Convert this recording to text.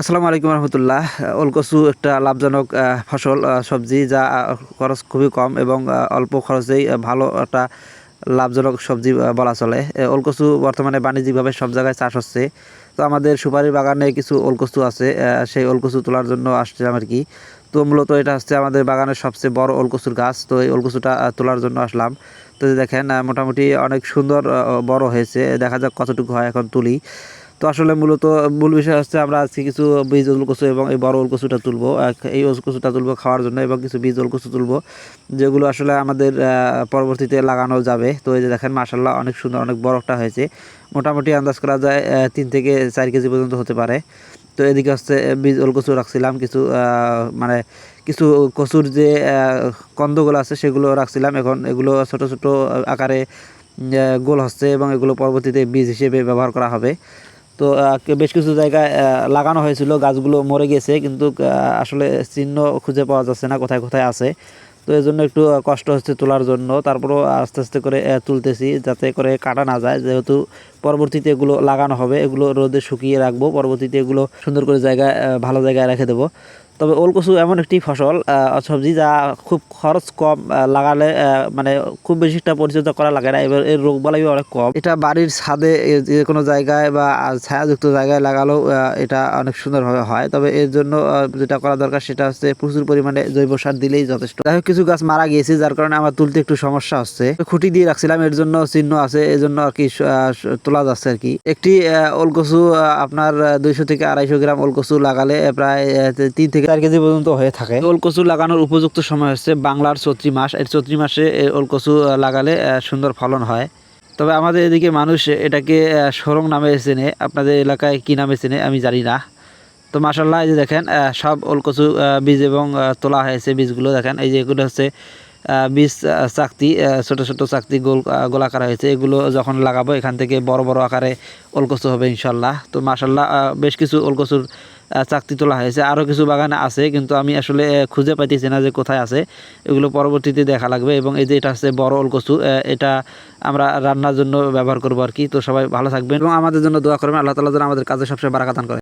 আসসালামু আলাইকুম রহমতুল্লাহ। ওলকসু একটা লাভজনক ফসল সবজি যা খরচ খুবই কম এবং অল্প খরচেই ভালো একটা লাভজনক সবজি বলা চলে। ওলকসু বর্তমানে বাণিজ্যিকভাবে সব জায়গায় চাষ হচ্ছে। তো আমাদের সুপারি বাগানে কিছু ওলকসু আছে সেই ওলকসু তোলার জন্য আসছিলাম আর কি। তো মূলত এটা হচ্ছে আমাদের বাগানের সবচেয়ে বড় ওলকসুর গাছ। তো এই ওলকসুটা তোলার জন্য আসলাম। তো দেখেন মোটামুটি অনেক সুন্দর বড় হয়েছে। দেখা যাক কতটুকু হয় এখন তুলি। তো আসলে মূলত, মূল বিষয় হচ্ছে আমরা আজকে কিছু বীজ ওলকচু এবং এই বড় ওলকচুটা তুলবো। এই ওলকচুটা তুলবো খাওয়ার জন্য এবং কিছু বীজ ওলকচু তুলবো, যেগুলো আসলে আমাদের পরবর্তীতে লাগানো যাবে। তো এই যে দেখেন মাসাল্লাহ অনেক সুন্দর, অনেক বড় একটা হয়েছে। মোটামুটি আন্দাজ করা যায় তিন থেকে চার কেজি পর্যন্ত হতে পারে। তো এদিকে হচ্ছে বীজ ওলকচু রাখছিলাম, কিছু মানে কিছু কচুর যে কন্দগুলো আছে সেগুলো রাখছিলাম। এখন এগুলো ছোট ছোট আকারে গোল হচ্ছে এবং এগুলো পরবর্তীতে বীজ হিসেবে ব্যবহার করা হবে। তো বেশ কিছু জায়গায় লাগানো হয়েছিল, গাছগুলো মরে গেছে, কিন্তু আসলে চিহ্ন খুঁজে পাওয়া যাচ্ছে না, কোথায় কোথায় আছে। তো এই জন্য একটু কষ্ট হচ্ছে তোলার জন্য। তারপরও আস্তে আস্তে করে তুলতেছি, যাতে করে কাটা না যায়। যেহেতু পরবর্তীতে এগুলো লাগানো হবে, এগুলো রোদে শুকিয়ে রাখব। পরবর্তীতে এগুলো সুন্দর করে জায়গায় ভালো জায়গায় রেখে দেবো। তবে ওলকচু এমন একটি ফসল সবজি যা খুব খরচ কম লাগালে মানে খুব বেশি একটা পরিচর্যা করা লাগে না। এবার এর রোগ বালাই অনেক কম। এটা বাড়ির ছাদে যে কোনো জায়গায় বা ছায়াযুক্ত জায়গায় লাগালেও এটা অনেক সুন্দরভাবে হয়। তবে এর জন্য যেটা করা দরকার সেটা হচ্ছে প্রচুর পরিমাণে জৈব সার দিলেই যথেষ্ট। যাই কিছু গাছ মারা গিয়েছে, যার কারণে আমার তুলতে একটু সমস্যা হচ্ছে। খুঁটি দিয়ে রাখছিলাম, এর জন্য চিহ্ন আছে এই জন্য আর কি তোলা যাচ্ছে আর কি। একটি ওলকচু আপনার দুইশো থেকে আড়াইশো গ্রাম ওলকচু লাগালে প্রায় তিন থেকে চার কেজি পর্যন্ত হয়ে থাকে। ওলকচু লাগানোর উপযুক্ত সময় হচ্ছে বাংলার চৈত্রি মাস। এই চৈত্রি মাসে ওলকচু লাগালে সুন্দর ফলন হয়। তবে আমাদের এদিকে মানুষ এটাকে সরং নামে চেনে। আপনাদের এলাকায় কি নামে চেনে আমি জানি না। তো মাসাল্লাহ এই যে দেখেন সব ওলকচু বীজ এবং তোলা হয়েছে বীজগুলো। দেখেন, এই যে এগুলো হচ্ছে বীজ চাকতি ছোট ছোট চাকতি গোল গোলাকার হয়েছে। এগুলো যখন লাগাবো, এখান থেকে বড় বড় আকারে ওলকচু হবে ইনশাল্লাহ তো মাসাল্লাহ বেশ কিছু ওলকচুর চাকতি তোলা হয়েছে। আরও কিছু বাগানে আছে, কিন্তু আমি আসলে খুঁজে পাইতেছি না যে কোথায় আছে। এগুলো পরবর্তীতে দেখা লাগবে এবং এই যে এটা হচ্ছে বড় ওলকচু এটা আমরা রান্নার জন্য ব্যবহার করব আর কি। তো সবাই ভালো থাকবেন এবং আমাদের জন্য দোয়া করবেন। আল্লাহ তালা যেন আমাদের কাজে সবসময় বারাকাতান করে